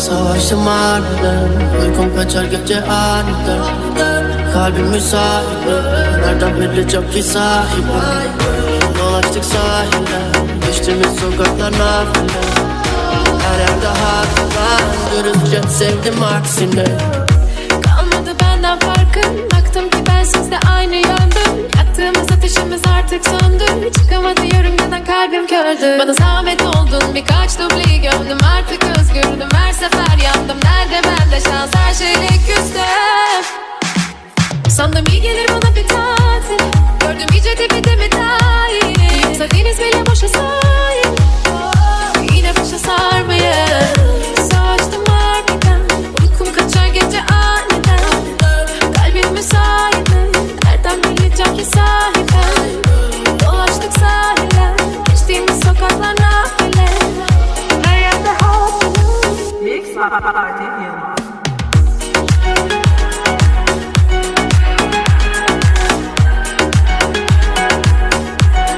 Savaştım harbiden Uykum kaçar gece aniden Kalbim müsait Nereden çok ki sahibi. Dolaştık sahilden Geçtiğimiz sokaklar nafile. Her yerde hatıran Dürüstçe sevdim aksine. Kalmadı benden farkın Baktım ki ben sizde aynı yöndüm. Yaktığımız ateşimiz artık söndü. Çıkamadı yörüngeden kalbim kördü. Bana zahmet oldun birkaç dubleyi gömdüm. Artık Sandım iyi gelir bana bir tatil. Gördüm iyice dibi mi dahil Yoksa deniz bile boşa sahil Yine başa sarmayın Savaştım harbiden Uykum kaçar gece aniden. Kalbim müsait mi? Nereden bileceğim ki sahiben? Dolaştık sahile Geçtiğimiz sokaklar nafile. Her yerde Mix Party